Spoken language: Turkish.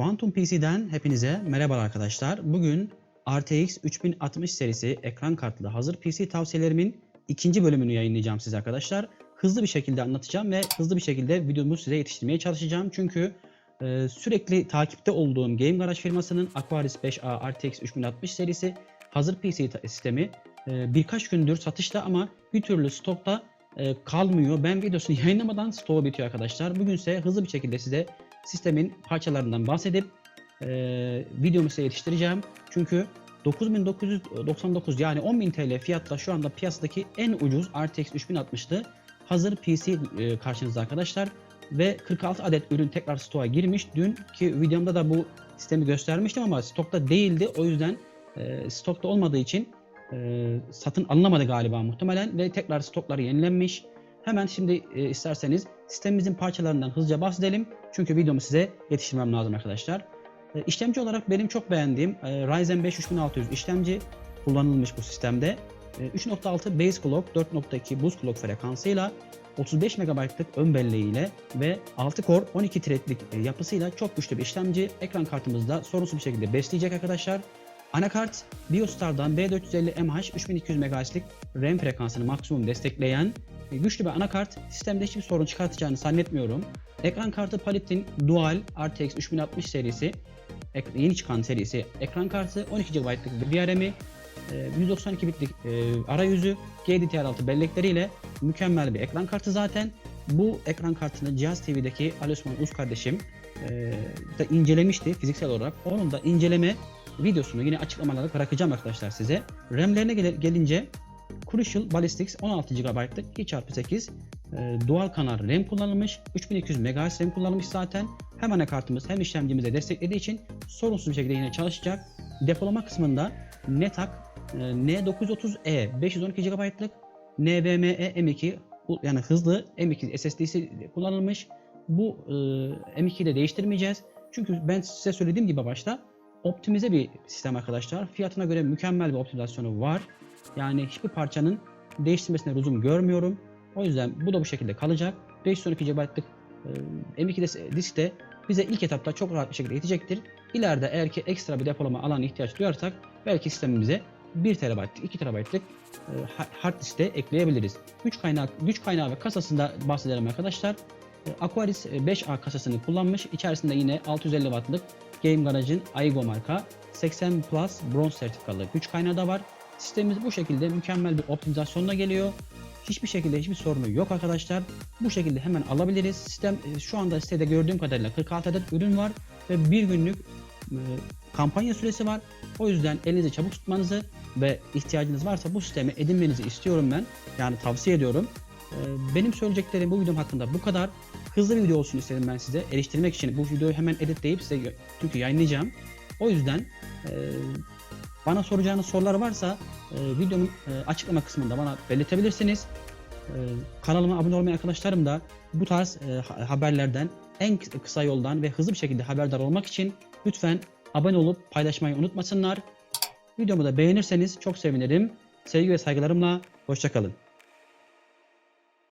Quantum PC'den hepinize merhaba arkadaşlar. Bugün RTX 3060 serisi ekran kartlı hazır PC tavsiyelerimin ikinci bölümünü yayınlayacağım size arkadaşlar. Hızlı bir şekilde anlatacağım ve hızlı bir şekilde videomu size yetiştirmeye çalışacağım. Çünkü e, sürekli takipte olduğum Game Garage firmasının Aquaris 5A RTX 3060 serisi hazır PC sistemi e, birkaç gündür satışta ama bir türlü stokta e, kalmıyor. Ben videosunu yayınlamadan stoğu bitiyor arkadaşlar. Bugün ise hızlı bir şekilde size sistemin parçalarından bahsedip e, videomu size yetiştireceğim. Çünkü 9999 yani 10.000 TL fiyatla şu anda piyasadaki en ucuz RTX 3060'lı hazır PC e, karşınızda arkadaşlar. Ve 46 adet ürün tekrar stoğa girmiş. Dünkü videomda da bu sistemi göstermiştim ama stokta değildi. O yüzden e, stokta olmadığı için e, satın alınamadı galiba muhtemelen ve tekrar stokları yenilenmiş. Hemen şimdi e, isterseniz sistemimizin parçalarından hızlıca bahsedelim. Çünkü videomu size yetiştirmem lazım arkadaşlar. E, işlemci olarak benim çok beğendiğim e, Ryzen 5 3600 işlemci kullanılmış bu sistemde. E, 3.6 base clock, 4.2 boost clock frekansıyla 35 MB'lık ön belleğiyle ve 6 core 12 threadlik e, yapısıyla çok güçlü bir işlemci ekran kartımızda sorunsuz bir şekilde besleyecek arkadaşlar. Anakart BioStar'dan B450MH 3200 MHz'lik RAM frekansını maksimum destekleyen e, güçlü bir anakart sistemde hiçbir sorun çıkartacağını zannetmiyorum. Ekran kartı Palit'in Dual RTX 3060 serisi yeni çıkan serisi ekran kartı 12 GB'lık bir VRM'i e, 192 bitlik e, arayüzü GDDR6 bellekleriyle mükemmel bir ekran kartı zaten. Bu ekran kartını Cihaz TV'deki Ali Osman Uz kardeşim e, da incelemişti fiziksel olarak. Onun da inceleme videosunu yine açıklamalarda bırakacağım arkadaşlar size. RAM'lerine gel- gelince Crucial Ballistics 16 GB'lık 2x8 e, dual kanal RAM kullanılmış. 3200 MHz RAM kullanılmış zaten. Hem anakartımız hem işlemcimize desteklediği için sorunsuz bir şekilde yine çalışacak. Depolama kısmında NETAC e, N930E 512 GB'lık NVMe M2 bu- yani hızlı M2 SSD'si kullanılmış. Bu e, M2'yi de değiştirmeyeceğiz. Çünkü ben size söylediğim gibi başta optimize bir sistem arkadaşlar. Fiyatına göre mükemmel bir optimizasyonu var. Yani hiçbir parçanın değiştirmesine lüzum görmüyorum. O yüzden bu da bu şekilde kalacak. 512 GB'lık e, M2 dis- disk de bize ilk etapta çok rahat bir şekilde yetecektir. İleride eğer ki ekstra bir depolama alanı ihtiyaç duyarsak belki sistemimize 1 TB'lık, 2 TB'lık e, ha- hard disk de ekleyebiliriz. Güç kaynağı, güç kaynağı ve kasasında bahsedelim arkadaşlar. E, Aquaris e, 5A kasasını kullanmış. İçerisinde yine 650 Watt'lık Game Garage'ın Aigo marka 80 Plus bronz sertifikalı güç kaynağı da var. Sistemimiz bu şekilde mükemmel bir optimizasyonla geliyor. Hiçbir şekilde hiçbir sorunu yok arkadaşlar. Bu şekilde hemen alabiliriz. Sistem e, şu anda sitede gördüğüm kadarıyla 46 adet ürün var ve bir günlük e, kampanya süresi var. O yüzden elinizi çabuk tutmanızı ve ihtiyacınız varsa bu sistemi edinmenizi istiyorum ben. Yani tavsiye ediyorum. E, Benim söyleyeceklerim bu videom hakkında bu kadar. Hızlı bir video olsun istedim ben size. Eleştirmek için bu videoyu hemen editleyip size çünkü yayınlayacağım. O yüzden e, bana soracağınız sorular varsa e, videonun e, açıklama kısmında bana belirtebilirsiniz. Kanalıma abone olmayan arkadaşlarım da bu tarz ha- haberlerden en kı- kısa yoldan ve hızlı bir şekilde haberdar olmak için lütfen abone olup paylaşmayı unutmasınlar. Videomu da beğenirseniz çok sevinirim. Sevgi ve saygılarımla hoşçakalın.